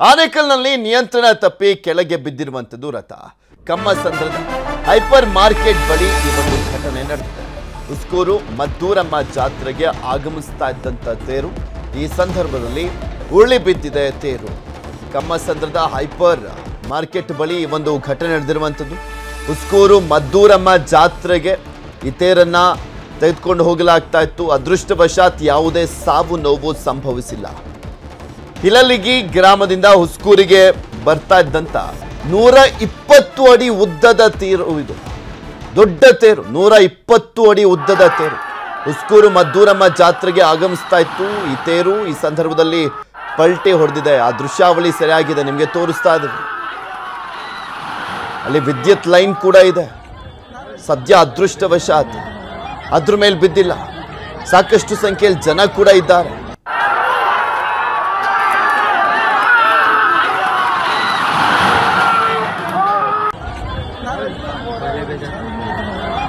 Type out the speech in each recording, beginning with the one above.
ಆನೇಕಲ್ನಲ್ಲಿ ನಿಯಂತ್ರಣ ತಪ್ಪಿ ಕೆಳಗೆ ಬಿದ್ದಿರುವಂಥದ್ದು ರಥ. ಕಮ್ಮಸಂದ್ರದ ಹೈಪರ್ ಮಾರ್ಕೆಟ್ ಬಳಿ ಈ ಒಂದು ಘಟನೆ ನಡೆದಿದೆ. ಉಸ್ಕೂರು ಮದ್ದೂರಮ್ಮ ಜಾತ್ರೆಗೆ ಆಗಮಿಸ್ತಾ ಇದ್ದಂಥ ತೇರು ಈ ಸಂದರ್ಭದಲ್ಲಿ ಉರುಳಿ ಬಿದ್ದಿದೆ ತೇರು. ಕಮ್ಮಸಂದ್ರದ ಹೈಪರ್ ಮಾರ್ಕೆಟ್ ಬಳಿ ಈ ಒಂದು ಘಟನೆ ನಡೆದಿರುವಂಥದ್ದು. ಉಸ್ಕೂರು ಮದ್ದೂರಮ್ಮ ಜಾತ್ರೆಗೆ ಈ ತೇರನ್ನು ತೆಗೆದುಕೊಂಡು ಹೋಗಲಾಗ್ತಾ ಇತ್ತು. ಅದೃಷ್ಟವಶಾತ್ ಯಾವುದೇ ಸಾವು ನೋವು ಸಂಭವಿಸಿಲ್ಲ. ಹಿಲಲಿಗಿ ಗ್ರಾಮದಿಂದ ಹುಸ್ಕೂರಿಗೆ ಬರ್ತಾ ಇದ್ದಂತ ನೂರ ಇಪ್ಪತ್ತು ಅಡಿ ಉದ್ದದ ತೀರು ಇದು. ದೊಡ್ಡ ತೇರು, ನೂರ ಇಪ್ಪತ್ತು ಅಡಿ ಉದ್ದದ ತೇರು. ಹುಸ್ಕೂರು ಮದ್ದೂರಮ್ಮ ಜಾತ್ರೆಗೆ ಆಗಮಿಸ್ತಾ ಇತ್ತು. ಈ ತೇರು ಈ ಸಂದರ್ಭದಲ್ಲಿ ಪಲ್ಟಿ ಹೊಡೆದಿದೆ. ಆ ದೃಶ್ಯಾವಳಿ ಸರಿಯಾಗಿದೆ, ನಿಮಗೆ ತೋರಿಸ್ತಾ ಇದ್ದೀವಿ ಅಲ್ಲಿ ವಿದ್ಯುತ್ ಲೈನ್ ಕೂಡ ಇದೆ. ಸದ್ಯ ಅದೃಷ್ಟವಶಾತ್ ಅದ್ರ ಮೇಲೆ ಬಿದ್ದಿಲ್ಲ. ಸಾಕಷ್ಟು ಸಂಖ್ಯೆಯಲ್ಲಿ ಜನ ಕೂಡ ಇದ್ದಾರೆ. 我的妈呀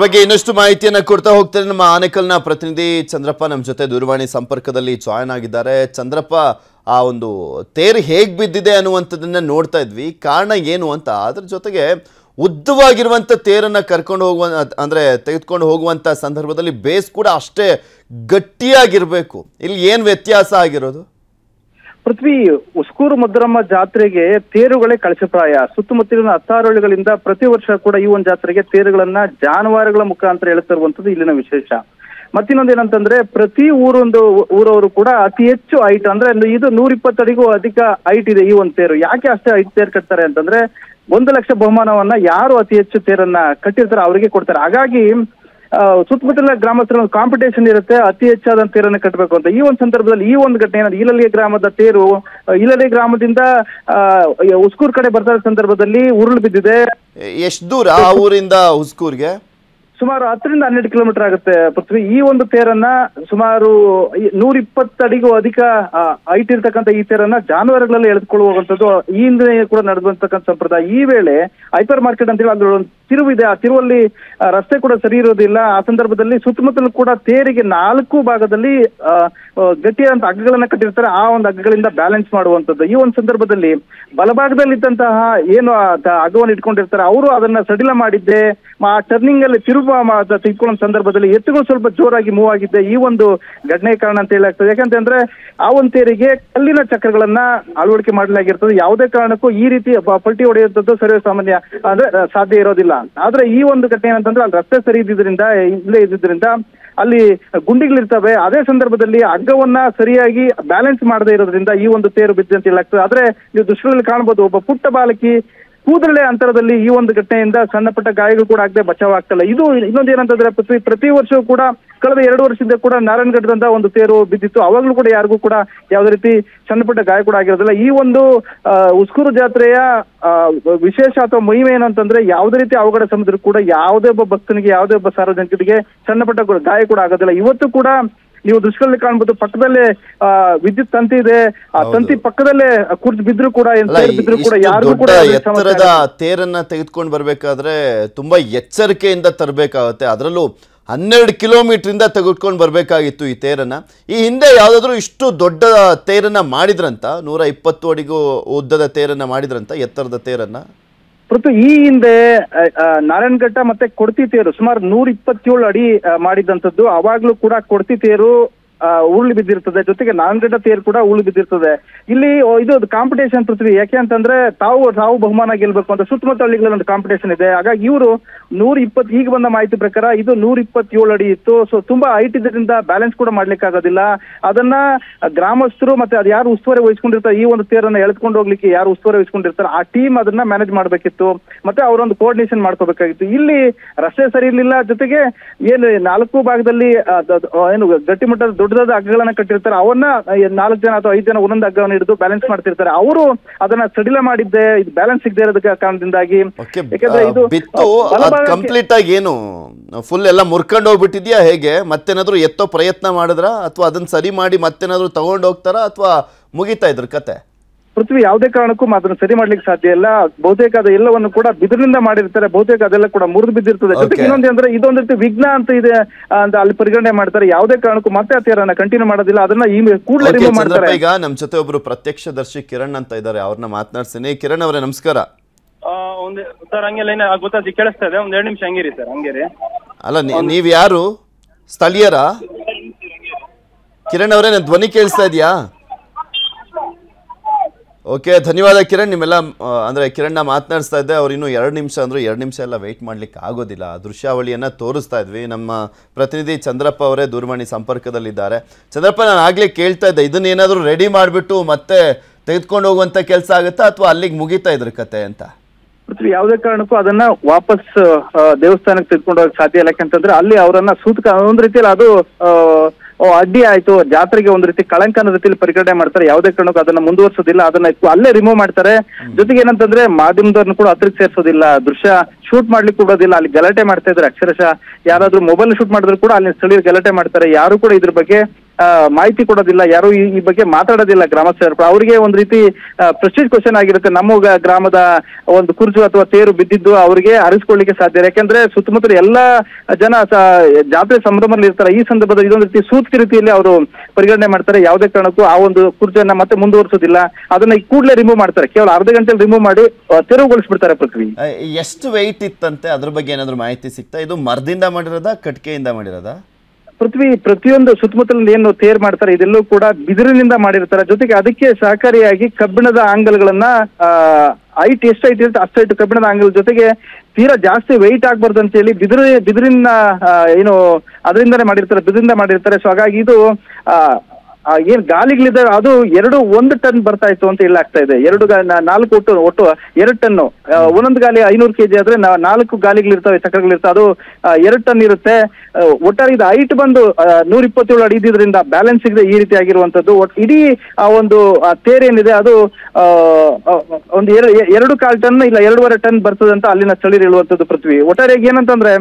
ಬಗ್ಗೆ ಇನ್ನಷ್ಟು ಮಾಹಿತಿಯನ್ನು ಕೊಡ್ತಾ ಹೋಗ್ತಾರೆ ನಮ್ಮ ಆನೇಕಲ್ನ ಪ್ರತಿನಿಧಿ ಚಂದ್ರಪ್ಪ ನಮ್ಮ ಜೊತೆ ದೂರವಾಣಿ ಸಂಪರ್ಕದಲ್ಲಿ ಜಾಯ್ನ್ ಆಗಿದ್ದಾರೆ. ಚಂದ್ರಪ್ಪ, ಆ ಒಂದು ತೇರು ಹೇಗೆ ಬಿದ್ದಿದೆ ಅನ್ನುವಂಥದ್ದನ್ನ ನೋಡ್ತಾ ಇದ್ವಿ. ಕಾರಣ ಏನು ಅಂತ ಅದ್ರ ಜೊತೆಗೆ ಉದ್ದವಾಗಿರುವಂಥ ತೇರನ್ನ ಕರ್ಕೊಂಡು ಹೋಗುವ, ಅಂದ್ರೆ ತೆಗೆದುಕೊಂಡು ಹೋಗುವಂಥ ಸಂದರ್ಭದಲ್ಲಿ ಬೇಸ್ ಕೂಡ ಅಷ್ಟೇ ಗಟ್ಟಿಯಾಗಿರಬೇಕು. ಇಲ್ಲಿ ಏನು ವ್ಯತ್ಯಾಸ ಆಗಿರೋದು? ಪೃಥ್ವಿ ಉಸ್ಕೂರು ಮದ್ದರಮ್ಮ ಜಾತ್ರೆಗೆ ತೇರುಗಳೇ ಪ್ರಾಯ. ಸುತ್ತಮುತ್ತಲಿನ ಹತ್ತಾರು ಹಳ್ಳಿಗಳಿಂದ ಪ್ರತಿ ವರ್ಷ ಕೂಡ ಈ ಒಂದು ಜಾತ್ರೆಗೆ ತೇರುಗಳನ್ನ ಜಾನುವಾರುಗಳ ಮುಖಾಂತರ ಹೇಳ್ತಿರುವಂತದ್ದು ಇಲ್ಲಿನ ವಿಶೇಷ. ಮತ್ತಿನ್ನೊಂದೇನಂತಂದ್ರೆ ಪ್ರತಿ ಊರೊಂದು ಊರವರು ಕೂಡ ಅತಿ ಹೆಚ್ಚು ಹೈಟ್ ಅಂದ್ರೆ ಇದು ನೂರ ಇಪ್ಪತ್ತಡಿಗೂ ಅಧಿಕ ಹೈಟ್ ಇದೆ ಈ ಒಂದು ತೇರು. ಯಾಕೆ ಅಷ್ಟೇ ಹೈಟ್ ತೇರು ಕಟ್ತಾರೆ ಅಂತಂದ್ರೆ ಒಂದು ಲಕ್ಷ ಬಹುಮಾನವನ್ನ ಯಾರು ಅತಿ ಹೆಚ್ಚು ತೇರನ್ನ ಕಟ್ಟಿರ್ತಾರೆ ಅವರಿಗೆ ಕೊಡ್ತಾರೆ. ಹಾಗಾಗಿ ಸುತ್ತಮುತ್ತಲಿನ ಗ್ರಾಮಸ್ಥರ ಒಂದು ಕಾಂಪಿಟೇಷನ್ ಇರುತ್ತೆ. ಅತಿ ಹೆಚ್ಚಾದ ತೇರನ್ನು ಕಟ್ಟಬೇಕು ಅಂತ. ಈ ಒಂದು ಸಂದರ್ಭದಲ್ಲಿ ಈ ಒಂದು ಘಟನೆ ಏನಂದ್ರೆ ಇಲಲಿ ಗ್ರಾಮದ ತೇರು ಇಲಲಿ ಗ್ರಾಮದಿಂದ ಹುಸ್ಕೂರ್ ಉಸ್ಕೂರ್ ಕಡೆ ಬರ್ತಾ ಇರೋ ಸಂದರ್ಭದಲ್ಲಿ ಉರುಳು ಬಿದ್ದಿದೆ. ಎಷ್ಟು ದೂರ ಆ ಊರಿಂದ ಹುಸ್ಕೂರ್ಗೆ? ಸುಮಾರು ಹತ್ತರಿಂದ ಹನ್ನೆರಡು ಕಿಲೋಮೀಟರ್ ಆಗುತ್ತೆ ಪೃಥ್ವಿ. ಈ ಒಂದು ತೇರನ್ನ ಸುಮಾರು ನೂರ ಅಡಿಗೂ ಅಧಿಕ ಹೈಟ್ ಇರತಕ್ಕಂತ ಈ ತೇರನ್ನ ಜಾನುವಾರುಗಳಲ್ಲಿ ಎಳೆದುಕೊಳ್ಳುವಂಥದ್ದು ಈ ಹಿಂದೆ ಕೂಡ ನಡೆದಂತಕ್ಕಂಥ ಸಂಪ್ರದಾಯ. ಈ ವೇಳೆ ಹೈಪರ್ ಮಾರ್ಕೆಟ್ ಅಂತ ಹೇಳಿ ಅದ್ರ ಒಂದು ತಿರುವು ಇದೆ. ಆ ತಿರುವಲ್ಲಿ ರಸ್ತೆ ಕೂಡ ಸರಿ ಇರೋದಿಲ್ಲ ಆ ಸಂದರ್ಭದಲ್ಲಿ ಸುತ್ತಮುತ್ತಲು ಕೂಡ ತೇರಿಗೆ ನಾಲ್ಕು ಭಾಗದಲ್ಲಿ ಗಟ್ಟಿಯಾದಂತ ಹಗ್ಗಗಳನ್ನ ಕಟ್ಟಿರ್ತಾರೆ. ಆ ಒಂದು ಹಗ್ಗಗಳಿಂದ ಬ್ಯಾಲೆನ್ಸ್ ಮಾಡುವಂಥದ್ದು. ಈ ಒಂದು ಸಂದರ್ಭದಲ್ಲಿ ಬಲಭಾಗದಲ್ಲಿ ಇದ್ದಂತಹ ಏನು ಹಗ್ಗವನ್ನು ಇಟ್ಕೊಂಡಿರ್ತಾರೆ, ಅವರು ಅದನ್ನ ಸಡಿಲ ಮಾಡಿದ್ದೆ. ಆ ಟರ್ನಿಂಗ್ ಅಲ್ಲಿ ತಿರುವ ತಿಳ್ಕೊಳ್ಳೋ ಸಂದರ್ಭದಲ್ಲಿ ಎತ್ತುಗಳು ಸ್ವಲ್ಪ ಜೋರಾಗಿ ಮೂವ್ ಆಗಿದ್ದೆ. ಈ ಒಂದು ಘಟನೆ ಕಾರಣ ಅಂತ ಹೇಳಾಗ್ತದೆ ಯಾಕಂತಂದ್ರೆ ಆ ಒಂದು ತೇರಿಗೆ ಕಲ್ಲಿನ ಚಕ್ರಗಳನ್ನ ಅಳವಡಿಕೆ ಮಾಡಲಾಗಿರ್ತದೆ. ಯಾವುದೇ ಕಾರಣಕ್ಕೂ ಈ ರೀತಿ ಪಲ್ಟಿ ಹೊಡೆಯುವಂಥದ್ದು ಸರ್ವೇ ಸಾಮಾನ್ಯ ಅಂದ್ರೆ ಸಾಧ್ಯ ಇರೋದಿಲ್ಲ. ಆದ್ರೆ ಈ ಒಂದು ಘಟನೆ ಏನಂತಂದ್ರೆ ಅಲ್ಲಿ ರಸ್ತೆ ಸರಿ ಇದ್ದಿದ್ರಿಂದ ಇಲ್ಲೇ ಇದ್ದಿದ್ರಿಂದ ಅಲ್ಲಿ ಗುಂಡಿಗಳಿರ್ತವೆ. ಅದೇ ಸಂದರ್ಭದಲ್ಲಿ ಅಗ್ಗವನ್ನ ಸರಿಯಾಗಿ ಬ್ಯಾಲೆನ್ಸ್ ಮಾಡದೇ ಇರೋದ್ರಿಂದ ಈ ಒಂದು ತೇರು ಬಿದ್ದೆ ಅಂತ ಹೇಳಾಗ್ತದೆ ಆದ್ರೆ ನೀವು ದೃಶ್ಯದಲ್ಲಿ ಕಾಣಬಹುದು, ಒಬ್ಬ ಪುಟ್ಟ ಬಾಲಕಿ ಕೂದಲೆ ಅಂತರದಲ್ಲಿ ಈ ಒಂದು ಘಟನೆಯಿಂದ ಸಣ್ಣ ಪುಟ್ಟ ಗಾಯಗಳು ಕೂಡ ಆಗದೆ ಬಚಾವ್ ಆಗ್ತಲ್ಲ ಇದು ಇನ್ನೊಂದು ಏನಂತಂದ್ರೆ ಪ್ರತಿ ಪ್ರತಿ ವರ್ಷವೂ ಕೂಡ ಕಳೆದ ಎರಡು ವರ್ಷದಿಂದ ಕೂಡ ನಾರಾಯಣಗಢದಂತ ಒಂದು ತೇರು ಬಿದ್ದಿತ್ತು. ಅವಾಗಲೂ ಕೂಡ ಯಾರಿಗೂ ಕೂಡ ಯಾವುದೇ ರೀತಿ ಸಣ್ಣ ಪುಟ್ಟ ಗಾಯ ಕೂಡ ಆಗಿರೋದಿಲ್ಲ. ಈ ಒಂದು ಉಸ್ಕೂರು ಜಾತ್ರೆಯ ಆ, ವಿಶೇಷ ಅಥವಾ ಮಹಿಮೆ ಏನಂತಂದ್ರೆ ಯಾವುದೇ ರೀತಿ ಅವಘಡ ಸಮುದ್ರ ಕೂಡ ಯಾವುದೇ ಒಬ್ಬ ಭಕ್ತನಿಗೆ ಯಾವುದೇ ಒಬ್ಬ ಸಾರ್ವಜನಿಕರಿಗೆ ಸಣ್ಣ ಪುಟ್ಟ ಗಾಯ ಕೂಡ ಆಗೋದಿಲ್ಲ. ಇವತ್ತು ಕೂಡ ನೀವು ದೃಶ್ಯದಲ್ಲಿ ಕಾಣ್ಬೋದು ಪಕ್ಕದಲ್ಲೇ ಆ, ವಿದ್ಯುತ್ ತಂತಿ ಇದೆ. ಆ ತಂತಿ ಪಕ್ಕದಲ್ಲೇ ಕುರ್ಚಿ ಬಿದ್ರು ಕೂಡ ಬಿದ್ರು ಕೂಡ ಯಾರಿಗೂ ಕೂಡ ಎತ್ತರದ. ತೇರನ್ನ ತೆಗೆದುಕೊಂಡು ಬರ್ಬೇಕಾದ್ರೆ ತುಂಬಾ ಎಚ್ಚರಿಕೆಯಿಂದ ತರಬೇಕಾಗತ್ತೆ. ಅದರಲ್ಲೂ ಹನ್ನೆರಡು ಕಿಲೋಮೀಟರ್ ಇಂದ ತೆಗೆದುಕೊಂಡು ಬರಬೇಕಾಗಿತ್ತು ಈ ತೇರನ್ನ. ಈ ಹಿಂದೆ ಯಾವುದಾದ್ರೂ ಇಷ್ಟು ದೊಡ್ಡ ತೇರನ್ನ ಮಾಡಿದ್ರಂತ, ನೂರ ಇಪ್ಪತ್ತು ಅಡಿಗೂ ಉದ್ದದ ತೇರನ್ನ ಮಾಡಿದ್ರಂತ, ಎತ್ತರದ ತೇರನ್ನ? ಪೃಥ್ವಿ, ಈ ಹಿಂದೆ ನಾರಾಯಣಘಟ್ಟ ಮತ್ತೆ ಕೊಡ್ತಿ ತೇರು ಸುಮಾರು ನೂರ ಇಪ್ಪತ್ತೇಳು ಅಡಿ ಮಾಡಿದಂಥದ್ದು. ಅವಾಗ್ಲೂ ಕೂಡ ಕೊಡ್ತಿ ತೇರು ಉರುಳಿ ಬಿದ್ದಿರ್ತದೆ. ಜೊತೆಗೆ ನಾನ್ಗಡ್ಡ ತೇರು ಕೂಡ ಉರುಳಿ ಬಿದ್ದಿರ್ತದೆ. ಇಲ್ಲಿ ಇದು ಕಾಂಪಿಟೇಷನ್ ಪೃಥ್ವಿ. ಯಾಕೆ ಅಂತಂದ್ರೆ ತಾವು ತಾವು ಬಹುಮಾನ ಗೆಲ್ಬೇಕು ಅಂತ ಸುತ್ತಮುತ್ತ ಹಳ್ಳಿಗಳಲ್ಲಿ ಒಂದು ಕಾಂಪಿಟೇಷನ್ ಇದೆ. ಹಾಗಾಗಿ ಇವರು ನೂರ ಇಪ್ಪತ್ತು ಈಗ ಬಂದ ಮಾಹಿತಿ ಪ್ರಕಾರ ಇದು ನೂರ ಇಪ್ಪತ್ತೇಳು ಅಡಿ ಇತ್ತು. ಸೊ ತುಂಬಾ ಹೈಟ್ ಇದ್ರಿಂದ ಬ್ಯಾಲೆನ್ಸ್ ಕೂಡ ಮಾಡ್ಲಿಕ್ಕೆ ಆಗೋದಿಲ್ಲ. ಅದನ್ನ ಗ್ರಾಮಸ್ಥರು ಮತ್ತೆ ಅದು ಯಾರು ಉಸ್ತುವಾರಿ ವಹಿಸ್ಕೊಂಡಿರ್ತಾರೆ, ಈ ಒಂದು ತೇರನ್ನ ಎಳೆದುಕೊಂಡು ಹೋಗ್ಲಿಕ್ಕೆ ಯಾರು ಉಸ್ತುವಾರಿ ವಹಿಸ್ಕೊಂಡಿರ್ತಾರೆ, ಆ ಟೀಮ್ ಅದನ್ನ ಮ್ಯಾನೇಜ್ ಮಾಡ್ಬೇಕಿತ್ತು. ಮತ್ತೆ ಅವರೊಂದು ಕೋರ್ಡಿನೇಷನ್ ಮಾಡ್ಕೋಬೇಕಾಗಿತ್ತು. ಇಲ್ಲಿ ರಸ್ತೆ ಸರಿ ಇರಲಿಲ್ಲ. ಜೊತೆಗೆ ಏನು ನಾಲ್ಕು ಭಾಗದಲ್ಲಿ ಏನು ಗಟ್ಟಿಮಟ್ಟದ ದೊಡ್ಡದಾದ ಹಗ್ಗಗಳನ್ನ ಕಟ್ಟಿರ್ತಾರೆ. ಅವನ್ನ ನಾಲ್ಕು ಜನ ಅಥವಾ ಐದು ಜನ ಒಂದೊಂದು ಹಗ್ಗವನ್ನು ಹಿಡಿದು ಬ್ಯಾಲೆನ್ಸ್ ಮಾಡ್ತಿರ್ತಾರೆ. ಅವರು ಅದನ್ನ ಸಡಿಲ ಮಾಡಿದ್ದೆ ಇದು ಬ್ಯಾಲೆನ್ಸ್ ಸಿಗದೆ ಇರೋದಕ್ಕೆ ಕಾರಣದಿಂದಾಗಿ ಯಾಕಂದ್ರೆ ಇದು ಕಂಪ್ಲೀಟ್ ಆಗಿ ಏನು ಫುಲ್ ಎಲ್ಲ ಮುರ್ಕೊಂಡು ಹೋಗ್ಬಿಟ್ಟಿದ್ಯಾ ಹೇಗೆ? ಮತ್ತೇನಾದ್ರೂ ಎತ್ತೋ ಪ್ರಯತ್ನ ಮಾಡಿದ್ರ? ಅಥವಾ ಅದನ್ನ ಸರಿ ಮಾಡಿ ಮತ್ತೇನಾದ್ರೂ ತಗೊಂಡು ಹೋಗ್ತಾರಾ? ಅಥವಾ ಮುಗಿತಾ ಇದ್ರ ಕತೆ? ಪೃಥ್ವಿ ಯಾವುದೇ ಕಾರಣಕ್ಕೂ ಅದನ್ನು ಸರಿ ಮಾಡ್ಲಿಕ್ಕೆ ಸಾಧ್ಯ ಇಲ್ಲ. ಬಹುತೇಕ ಅದು ಎಲ್ಲವನ್ನು ಕೂಡ ಬಿದಿರಿನಿಂದ ಮಾಡಿರ್ತಾರೆ. ಬಹುತೇಕ ಅದೆಲ್ಲ ಕೂಡ ಮುರಿದು ಬಿದ್ದಿರ್ತದೆ. ಜೊತೆಗೆ ಇನ್ನೊಂದು ಅಂದ್ರೆ ಇದೊಂದು ರೀತಿ ವಿಘ್ನ ಅಂತ ಇದೆ ಅಂತ ಅಲ್ಲಿ ಪರಿಗಣನೆ ಮಾಡ್ತಾರೆ. ಯಾವುದೇ ಕಾರಣಕ್ಕೂ ಮತ್ತೆ ಆ ತೇರನ್ನ ಕಂಟಿನ್ಯೂ ಮಾಡೋದಿಲ್ಲ. ಅದನ್ನ ಈ ಕೂಡಲೇ ರಿಮೂವ್ ಮಾಡ್ತಾರೆ. ಈಗ ನಮ್ಮ ಜೊತೆ ಒಬ್ರು ಪ್ರತ್ಯಕ್ಷದರ್ಶಿ ಕಿರಣ್ ಅಂತ ಇದ್ದಾರೆ. ಅವ್ರನ್ನ ಮಾತನಾಡ್ತೀನಿ ಕಿರಣ್ ಅವರೇ ನಮಸ್ಕಾರ. ಆ, ಒಂದು ಸರ್ ಹಂಗೆಲ್ಲ ಲೈನ್ ಗೊತ್ತಾಗಿ ಕೇಳಿಸ್ತಾ ಇದೆ. ಒಂದ್ ಎರಡು ನಿಮಿಷ ಹಂಗಿರಿ ಸರ್ ಹಂಗಿರಿ. ಅಲ್ಲ ನೀವ್ ಯಾರು? ಸ್ಥಳೀಯರಾ? ಕಿರಣ್ ಅವರೇ ನನ್ನ ಧ್ವನಿ ಕೇಳಿಸ್ತಾ ಇದೆಯಾ? ಓಕೆ ಧನ್ಯವಾದ ಕಿರಣ್. ನಿಮ್ಮೆಲ್ಲ ಅಂದರೆ ಕಿರಣ್ನ ಮಾತನಾಡಿಸ್ತಾ ಇದ್ದೆ. ಅವ್ರು ಇನ್ನೂ ಎರಡು ನಿಮಿಷ ಅಂದರೂ ಎರಡು ನಿಮಿಷ ಎಲ್ಲ ವೆಯ್ಟ್ ಮಾಡ್ಲಿಕ್ಕೆ ಆಗೋದಿಲ್ಲ. ದೃಶ್ಯಾವಳಿಯನ್ನ ತೋರಿಸ್ತಾ ಇದ್ವಿ. ನಮ್ಮ ಪ್ರತಿನಿಧಿ ಚಂದ್ರಪ್ಪ ಅವರೇ ದೂರವಾಣಿ ಸಂಪರ್ಕದಲ್ಲಿದ್ದಾರೆ. ಚಂದ್ರಪ್ಪ, ನಾನು ಆಗಲೇ ಕೇಳ್ತಾ ಇದ್ದೆ ಇದನ್ನೇನಾದ್ರೂ ರೆಡಿ ಮಾಡಿಬಿಟ್ಟು ಮತ್ತೆ ತೆಗೆದುಕೊಂಡು ಹೋಗುವಂಥ ಕೆಲಸ ಆಗುತ್ತಾ ಅಥವಾ ಅಲ್ಲಿಗೆ ಮುಗಿತಾ ಇದ್ರ ಕತೆ ಅಂತ? ಯಾವುದೇ ಕಾರಣಕ್ಕೂ ಅದನ್ನ ವಾಪಸ್ ದೇವಸ್ಥಾನಕ್ಕೆ ತೆಗೆದುಕೊಂಡು ಹೋಗಕ್ಕೆ ಸಾಧ್ಯ ಇಲ್ಲ. ಯಾಕಂತಂದ್ರೆ ಅಲ್ಲಿ ಅವರನ್ನ ಸೂತಕ ಒಂದ್ ರೀತಿಯಲ್ಲಿ ಅದು ಅಡ್ಡಿ ಆಯ್ತು. ಜಾತ್ರೆಗೆ ಒಂದ್ ರೀತಿ ಕಳಂಕ ಅನ್ನೋ ರೀತಿಯಲ್ಲಿ ಪರಿಗಣನೆ ಮಾಡ್ತಾರೆ. ಯಾವುದೇ ಕಾರಣಕ್ಕೂ ಅದನ್ನ ಮುಂದುವರ್ಸೋದಿಲ್ಲ. ಅದನ್ನ ಅಲ್ಲೇ ರಿಮೂವ್ ಮಾಡ್ತಾರೆ. ಜೊತೆಗೆ ಏನಂತಂದ್ರೆ ಮಾಧ್ಯಮದವ್ರನ್ನ ಕೂಡ ಹತ್ರಕ್ಕೆ ಸೇರ್ಸೋದಿಲ್ಲ. ದೃಶ್ಯ ಶೂಟ್ ಮಾಡ್ಲಿಕ್ಕೆ ಕೊಡೋದಿಲ್ಲ ಅಲ್ಲಿ ಗಲಾಟೆ ಮಾಡ್ತಾ ಇದ್ರೆ ಅಕ್ಷರಶಃ ಯಾರಾದ್ರೂ ಮೊಬೈಲ್ ಶೂಟ್ ಮಾಡಿದ್ರು ಕೂಡ ಅಲ್ಲಿ ಸ್ಥಳೀಯ ಗಲಾಟೆ ಮಾಡ್ತಾರೆ. ಯಾರು ಕೂಡ ಇದ್ರ ಬಗ್ಗೆ ಮಾಹಿತಿ ಕೊಡೋದಿಲ್ಲ, ಯಾರು ಈ ಈ ಬಗ್ಗೆ ಮಾತಾಡೋದಿಲ್ಲ ಗ್ರಾಮಸ್ಥರ. ಅವರಿಗೆ ಒಂದ್ ರೀತಿ ಪ್ರೆಸ್ಟೀಜ್ ಕ್ವಶನ್ ಆಗಿರುತ್ತೆ. ನಮ್ಮ ಗ್ರಾಮದ ಒಂದು ಕುರ್ಜು ಅಥವಾ ತೇರು ಬಿದ್ದಿದ್ದು ಅವರಿಗೆ ಹರಿಸ್ಕೊಳ್ಳಿಕ್ಕೆ ಸಾಧ್ಯ. ಯಾಕಂದ್ರೆ ಸುತ್ತಮುತ್ತಲ ಎಲ್ಲಾ ಜನ ಜಾತ್ರೆ ಸಂಭ್ರಮದಲ್ಲಿ ಇರ್ತಾರೆ. ಈ ಸಂದರ್ಭದಲ್ಲಿ ಇದೊಂದು ರೀತಿ ಸೂಕ್ತ ರೀತಿಯಲ್ಲಿ ಅವರು ಪರಿಗಣನೆ ಮಾಡ್ತಾರೆ. ಯಾವುದೇ ಕಾರಣಕ್ಕೂ ಆ ಒಂದು ಕುರ್ಜನ್ನ ಮತ್ತೆ ಮುಂದುವರಿಸೋದಿಲ್ಲ. ಅದನ್ನ ಕೂಡಲೇ ರಿಮೂವ್ ಮಾಡ್ತಾರೆ. ಕೇವಲ ಅರ್ಧ ಗಂಟೆಲಿ ರಿಮೂವ್ ಮಾಡಿ ತೆರವುಗೊಳಿಸ್ಬಿಡ್ತಾರೆ ಪ್ರಕ್ರಿಯೆ. ಎಷ್ಟು ವೆಯ್ಟ್ ಇತ್ತಂತೆ? ಅದ್ರ ಬಗ್ಗೆ ಏನಾದ್ರು ಮಾಹಿತಿ ಸಿಗ್ತಾ? ಇದು ಮರದಿಂದ ಮಾಡಿರೋದಾ ಕಟ್ಕೆಯಿಂದ ಮಾಡಿರೋದಾ? ಪೃಥ್ವಿ ಪ್ರತಿಯೊಂದು ಸುತ್ತಮುತ್ತಲಿಂದ ಏನು ತೇರ್ ಮಾಡ್ತಾರೆ, ಇದೆಲ್ಲೂ ಕೂಡ ಬಿದಿರಿನಿಂದ ಮಾಡಿರ್ತಾರೆ. ಜೊತೆಗೆ ಅದಕ್ಕೆ ಸಹಕಾರಿಯಾಗಿ ಕಬ್ಬಿಣದ ಆಂಗಲ್ಗಳನ್ನ ಹೈಟ್ ಎಷ್ಟು ಐಟ್ ಇರುತ್ತೆ ಅಷ್ಟು ಐಟ್ ಕಬ್ಬಿಣದ ಆಂಗಲ್ ಜೊತೆಗೆ ತೀರಾ ಜಾಸ್ತಿ ವೆಯ್ಟ್ ಆಗ್ಬಾರ್ದು ಅಂತ ಹೇಳಿ ಬಿದಿರು, ಬಿದಿರಿನ ಏನು, ಅದರಿಂದನೇ ಮಾಡಿರ್ತಾರೆ, ಬಿದಿರಿಂದ ಮಾಡಿರ್ತಾರೆ. ಸೊ ಹಾಗಾಗಿ ಇದು ಏನ್ ಗಾಲಿಗಳಿದೆ ಅದು ಎರಡು ಒಂದು ಟನ್ ಬರ್ತಾ ಇತ್ತು ಅಂತ ಹೇಳಾಗ್ತಾ ಇದೆ. ಎರಡು ನಾಲ್ಕು ಒಟ್ಟು ಒಟ್ಟು ಎರಡು ಟನ್ ಒಂದೊಂದು ಗಾಲಿ ಐನೂರು ಕೆಜಿ ಆದ್ರೆ ನಾಲ್ಕು ಗಾಲಿಗಳಿರ್ತಾವೆ ಚಕ್ರಗಳಿರ್ತವೆ. ಅದು ಎರಡು ಟನ್ ಇರುತ್ತೆ. ಒಟ್ಟಾರೆ ಇದು ಹೈಟ್ ಬಂದು ನೂರ ಇಪ್ಪತ್ತೇಳು ಅಡಿ ಇದ್ದಿದ್ರಿಂದ ಬ್ಯಾಲೆನ್ಸ್ ಸಿಗದೆ ಈ ರೀತಿ ಆಗಿರುವಂತದ್ದು ಒಟ್ ಇಡೀ ಆ ಒಂದು ತೇರ್ ಏನಿದೆ ಅದು ಒಂದು ಎರಡು ಕಾಲ್ ಟನ್ ಇಲ್ಲ ಎರಡೂವರೆ ಟನ್ ಬರ್ತದೆ ಅಂತ ಅಲ್ಲಿನ ಸ್ಥಳೀಯರು ಹೇಳುವಂತದ್ದು ಪೃಥ್ವಿ. ಒಟ್ಟಾರೆ ಏನಂತಂದ್ರೆ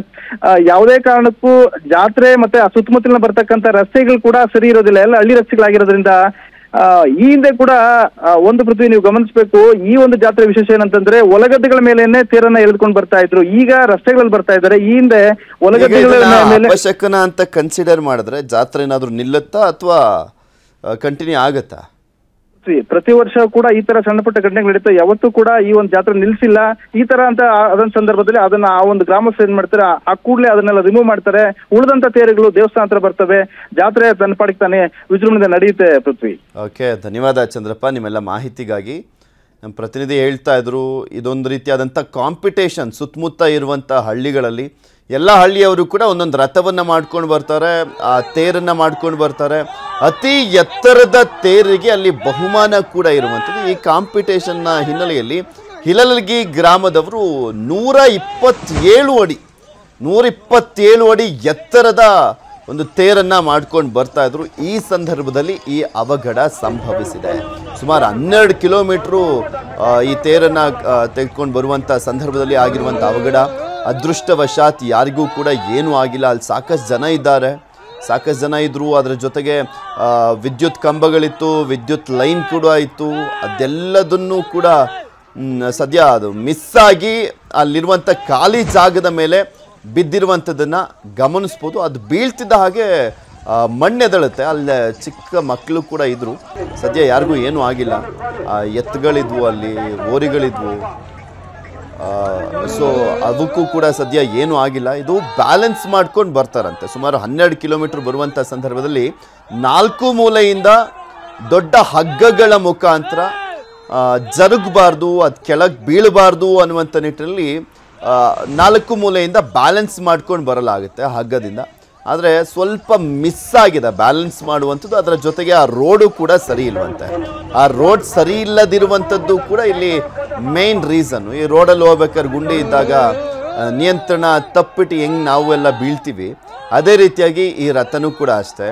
ಯಾವುದೇ ಕಾರಣಕ್ಕೂ ಜಾತ್ರೆ ಮತ್ತೆ ಆ ಸುತ್ತಮುತ್ತಲಿನ ಬರ್ತಕ್ಕಂಥ ರಸ್ತೆಗಳು ಕೂಡ ಸರಿ ಇರೋದಿಲ್ಲ. ಎಲ್ಲ ಹಳ್ಳಿ ರಸ್ತೆಗಳಾಗಿರೋದ್ರಿಂದ ಆ, ಈ ಹಿಂದೆ ಕೂಡ ಒಂದು ಪೃಥ್ವಿ ನೀವು ಗಮನಿಸಬೇಕು. ಈ ಒಂದು ಜಾತ್ರೆ ವಿಶೇಷ ಏನಂತಂದ್ರೆ ಒಲಗದ್ದೆಗಳ ಮೇಲೆನೆ ತೇರನ್ನ ಎಳೆದುಕೊಂಡು ಬರ್ತಾ ಇದ್ರು. ಈಗ ರಸ್ತೆಗಳಲ್ಲಿ ಬರ್ತಾ ಇದ್ದಾರೆ. ಈ ಹಿಂದೆ ಒಲಗದ್ದೆಗಳ ಮೇಲೆ ಅಪಶಕನ ಅಂತ ಕನ್ಸಿಡರ್ ಮಾಡಿದ್ರೆ ಜಾತ್ರೆ ಏನಾದ್ರು ನಿಲ್ಲುತ್ತಾ ಅಥವಾ ಕಂಟಿನ್ಯೂ ಆಗತ್ತಾ? ಪ್ರತಿ- ಪ್ರತಿ ವರ್ಷ ಕೂಡ ಈ ತರ ಸಣ್ಣ ಪುಟ್ಟ ಘಟನೆಗಳು ನಡೀತಾ ಯಾವತ್ತೂ ಕೂಡ ಈ ಒಂದು ಜಾತ್ರೆ ನಿಲ್ಸಿಲ್ಲ. ಈ ತರ ಅಂತ ಅದೊಂದು ಸಂದರ್ಭದಲ್ಲಿ ಅದನ್ನ ಆ ಒಂದು ಗ್ರಾಮಸ್ಥರು ಏನ್ ಮಾಡ್ತಾರೆ? ಆ- ಕೂಡಲೇ ಅದನ್ನೆಲ್ಲ ರಿಮೂವ್ ಮಾಡ್ತಾರೆ. ಉಳಿದಂತ ತೇರುಗಳು ದೇವಸ್ಥಾನ ಹತ್ರ ಬರ್ತವೆ. ಜಾತ್ರೆ ತನ್ನ ಪಾಡಿಗೆ ವಿಜೃಂಭಣೆ ನಡೆಯುತ್ತೆ ಪೃಥ್ವಿ. ಓಕೆ, ಧನ್ಯವಾದ ಚಂದ್ರಪ್ಪ ನಿಮ್ಮೆಲ್ಲ ಮಾಹಿತಿಗಾಗಿ. ನಮ್ಮ ಪ್ರತಿನಿಧಿ ಹೇಳ್ತಾ ಇದ್ರು, ಇದೊಂದು ರೀತಿಯಾದಂಥ ಕಾಂಪಿಟೇಷನ್ ಸುತ್ತಮುತ್ತ ಇರುವಂಥ ಹಳ್ಳಿಗಳಲ್ಲಿ. ಎಲ್ಲ ಹಳ್ಳಿಯವರು ಕೂಡ ಒಂದೊಂದು ರಥವನ್ನು ಮಾಡ್ಕೊಂಡು ಬರ್ತಾರೆ, ಆ ತೇರನ್ನು ಮಾಡ್ಕೊಂಡು ಬರ್ತಾರೆ. ಅತಿ ಎತ್ತರದ ತೇರಿಗೆ ಅಲ್ಲಿ ಬಹುಮಾನ ಕೂಡ ಇರುವಂಥದ್ದು. ಈ ಕಾಂಪಿಟೇಷನ್ನ ಹಿನ್ನೆಲೆಯಲ್ಲಿ ಹಿಲಲಗಿ ಗ್ರಾಮದವರು ನೂರ ಇಪ್ಪತ್ತೇಳು ಅಡಿ ನೂರ ಇಪ್ಪತ್ತೇಳು ಅಡಿ ಎತ್ತರದ ಒಂದು ತೇರನ್ನು ಮಾಡ್ಕೊಂಡು ಬರ್ತಾ ಇದ್ರು. ಈ ಸಂದರ್ಭದಲ್ಲಿ ಈ ಅವಘಡ ಸಂಭವಿಸಿದೆ. ಸುಮಾರು ಹನ್ನೆರಡು ಕಿಲೋಮೀಟ್ರು ಈ ತೇರನ್ನು ತೆಗೆದುಕೊಂಡು ಬರುವಂಥ ಸಂದರ್ಭದಲ್ಲಿ ಆಗಿರುವಂಥ ಅವಘಡ. ಅದೃಷ್ಟವಶಾತ್ ಯಾರಿಗೂ ಕೂಡ ಏನೂ ಆಗಿಲ್ಲ. ಅಲ್ಲಿ ಸಾಕಷ್ಟು ಜನ ಇದ್ದಾರೆ. ಸಾಕಷ್ಟು ಜನ ಇದ್ದರು ಅದರ ಜೊತೆಗೆ ವಿದ್ಯುತ್ ಕಂಬಗಳಿತ್ತು, ವಿದ್ಯುತ್ ಲೈನ್ ಕೂಡ ಇತ್ತು. ಅದೆಲ್ಲದನ್ನು ಕೂಡ ಸದ್ಯ ಅದು ಮಿಸ್ ಆಗಿ ಅಲ್ಲಿರುವಂಥ ಖಾಲಿ ಜಾಗದ ಮೇಲೆ ಬಿದ್ದಿರುವಂಥದ್ದನ್ನು ಗಮನಿಸ್ಬೋದು. ಅದು ಬೀಳ್ತಿದ್ದ ಹಾಗೆ ಮಣ್ಣೆದಳುತ್ತೆ. ಅಲ್ಲಿ ಚಿಕ್ಕ ಮಕ್ಕಳು ಕೂಡ ಇದ್ದರು ಸದ್ಯ ಯಾರಿಗೂ ಏನೂ ಆಗಿಲ್ಲ. ಎತ್ತುಗಳಿದ್ವು ಅಲ್ಲಿ ಓರಿಗಳಿದ್ವು ಸೊ ಅದಕ್ಕೂ ಕೂಡ ಸದ್ಯ ಏನೂ ಆಗಿಲ್ಲ. ಇದು ಬ್ಯಾಲೆನ್ಸ್ ಮಾಡ್ಕೊಂಡು ಬರ್ತಾರಂತೆ. ಸುಮಾರು ಹನ್ನೆರಡು ಕಿಲೋಮೀಟರ್ ಬರುವಂಥ ಸಂದರ್ಭದಲ್ಲಿ ನಾಲ್ಕು ಮೂಲೆಯಿಂದ ದೊಡ್ಡ ಹಗ್ಗಗಳ ಮುಖಾಂತರ ಜರುಗಬಾರ್ದು, ಅದು ಕೆಳಗೆ ಬೀಳಬಾರ್ದು ಅನ್ನುವಂಥ ನಿಟ್ಟಿನಲ್ಲಿ ನಾಲ್ಕು ಮೂಲೆಯಿಂದ ಬ್ಯಾಲೆನ್ಸ್ ಮಾಡ್ಕೊಂಡು ಬರಲಾಗುತ್ತೆ ಹಗ್ಗದಿಂದ. ಆದರೆ ಸ್ವಲ್ಪ ಮಿಸ್ ಆಗಿದೆ ಬ್ಯಾಲೆನ್ಸ್ ಮಾಡುವಂಥದ್ದು. ಅದರ ಜೊತೆಗೆ ಆ ರೋಡು ಕೂಡ ಸರಿ ಇಲ್ವಂತೆ. ಆ ರೋಡ್ ಸರಿ ಇಲ್ಲದಿರುವಂಥದ್ದು ಕೂಡ ಇಲ್ಲಿ ಮೇನ್ ರೀಸನ್ ಈ ರೋಡಲ್ಲಿ ಹೋಗ್ಬೇಕಾದ್ರೆ ಗುಂಡಿ ಇದ್ದಾಗ ನಿಯಂತ್ರಣ ತಪ್ಪಿಟ್ಟು ಹೆಂಗೆ ನಾವು ಎಲ್ಲ ಬೀಳ್ತೀವಿ, ಅದೇ ರೀತಿಯಾಗಿ ಈ ರಥನೂ ಕೂಡ ಅಷ್ಟೇ.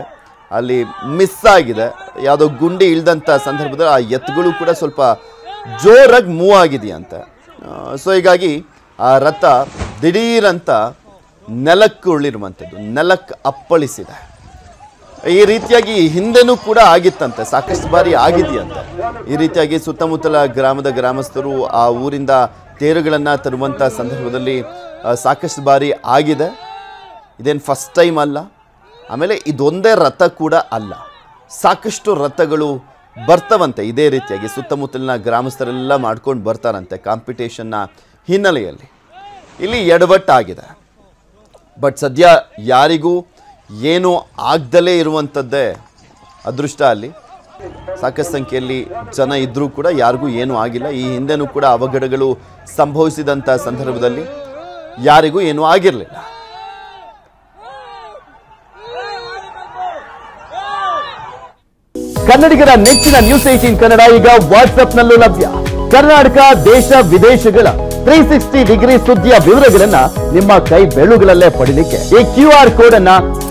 ಅಲ್ಲಿ ಮಿಸ್ ಆಗಿದೆ. ಯಾವುದೋ ಗುಂಡಿ ಇಳ್ದಂಥ ಸಂದರ್ಭದಲ್ಲಿ ಆ ಎತ್ತುಗಳು ಕೂಡ ಸ್ವಲ್ಪ ಜೋರಾಗಿ ಮೂವ್ ಆಗಿದೆಯಂತೆ. ಸೊ ಹೀಗಾಗಿ ಆ ರಥ ದಿಢೀರಂತ ನೆಲಕ್ಕೆ ಉಳಿರುವಂಥದ್ದು ನೆಲಕ್ಕೆ ಅಪ್ಪಳಿಸಿದೆ. ಈ ರೀತಿಯಾಗಿ ಹಿಂದೆನೂ ಕೂಡ ಆಗಿತ್ತಂತೆ, ಸಾಕಷ್ಟು ಬಾರಿ ಆಗಿದೆಯಂತೆ. ಈ ರೀತಿಯಾಗಿ ಸುತ್ತಮುತ್ತಲ ಗ್ರಾಮದ ಗ್ರಾಮಸ್ಥರು ಆ ಊರಿಂದ ತೇರುಗಳನ್ನು ತರುವಂಥ ಸಂದರ್ಭದಲ್ಲಿ ಸಾಕಷ್ಟು ಬಾರಿ ಆಗಿದೆ. ಇದೇನು ಫಸ್ಟ್ ಟೈಮ್ ಅಲ್ಲ. ಆಮೇಲೆ ಇದೊಂದೇ ರಥ ಕೂಡ ಅಲ್ಲ. ಸಾಕಷ್ಟು ರಥಗಳು ಬರ್ತವಂತೆ, ಇದೇ ರೀತಿಯಾಗಿ ಸುತ್ತಮುತ್ತಲಿನ ಗ್ರಾಮಸ್ಥರೆಲ್ಲ ಮಾಡ್ಕೊಂಡು ಬರ್ತಾರಂತೆ ಕಾಂಪಿಟೇಷನ್ನ ಹಿನ್ನೆಲೆಯಲ್ಲಿ. ಇಲ್ಲಿ ಎಡವಟ್ಟಾಗಿದೆ. ಬಟ್ ಸದ್ಯ ಯಾರಿಗೂ ಏನೂ ಆಗ್ದಲೇ ಇರುವಂಥದ್ದೇ ಅದೃಷ್ಟ ಅಲ್ಲಿ. ಸಾಕಷ್ಟು ಸಂಖ್ಯೆಯಲ್ಲಿ ಜನ ಇದ್ದರೂ ಕೂಡ ಯಾರಿಗೂ ಏನೂ ಆಗಿಲ್ಲ. ಈ ಹಿಂದೆನೂ ಕೂಡ ಅವಘಡಗಳು ಸಂಭವಿಸಿದಂಥ ಸಂದರ್ಭದಲ್ಲಿ ಯಾರಿಗೂ ಏನೂ ಆಗಿರಲಿಲ್ಲ. ಕನ್ನಡಿಗರ ನೆಚ್ಚಿನ ನ್ಯೂಸ್ ಏಟೀನ್ ಕನ್ನಡ ಈಗ ವಾಟ್ಸ್ಆಪ್ನಲ್ಲೂ ಲಭ್ಯ. ಕರ್ನಾಟಕ, ದೇಶ, ವಿದೇಶಗಳ ತ್ರೀ ಸಿಕ್ಸ್ಟಿ ಡಿಗ್ರಿ ಸುದ್ದಿಯ ವಿವರಗಳನ್ನ ನಿಮ್ಮ ಕೈ ಬೆಳುಗಳಲ್ಲೇ ಪಡಿಲಿಕ್ಕೆ ಈ ಕ್ಯೂ ಆರ್ ಕೋಡ್ ಅನ್ನ